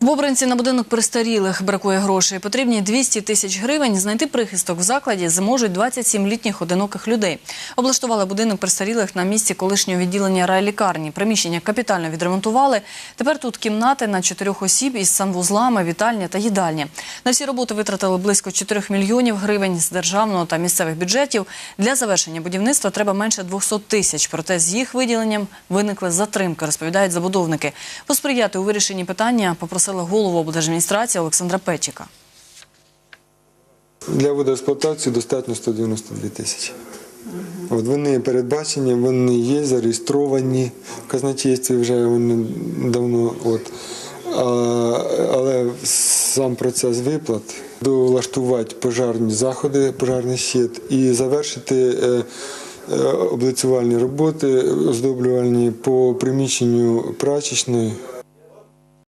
В Обранці на будинок престарілих бракує грошей. Потрібні 200 тисяч гривень. Знайти прихисток в закладі зможуть 27 літніх одиноких людей. Облаштували будинок престарілих на місці колишнього відділення райлікарні. Приміщення капітально відремонтували. Тепер тут кімнати на чотирьох осіб із санвузлами, вітальня та їдальня. На всі роботи витратили близько 4 мільйонів гривень з державного та місцевих бюджетів. Для завершення будівництва треба менше 200 тисяч. Проте з їх виділенням виникли затримки, розповідають забудовники. Посприяти у вирішенні питання попросили голову облдержадміністрації Олександра Печика. Для водоексплуатації достатньо 192 тисячі. От вони передбачені, вони є зареєстровані в казначействі вже вони давно. От. А, але сам процес виплат долаштувати пожарні заходи, пожарний щит і завершити е, е, облицювальні роботи, оздоблювальні по приміщенню прачечної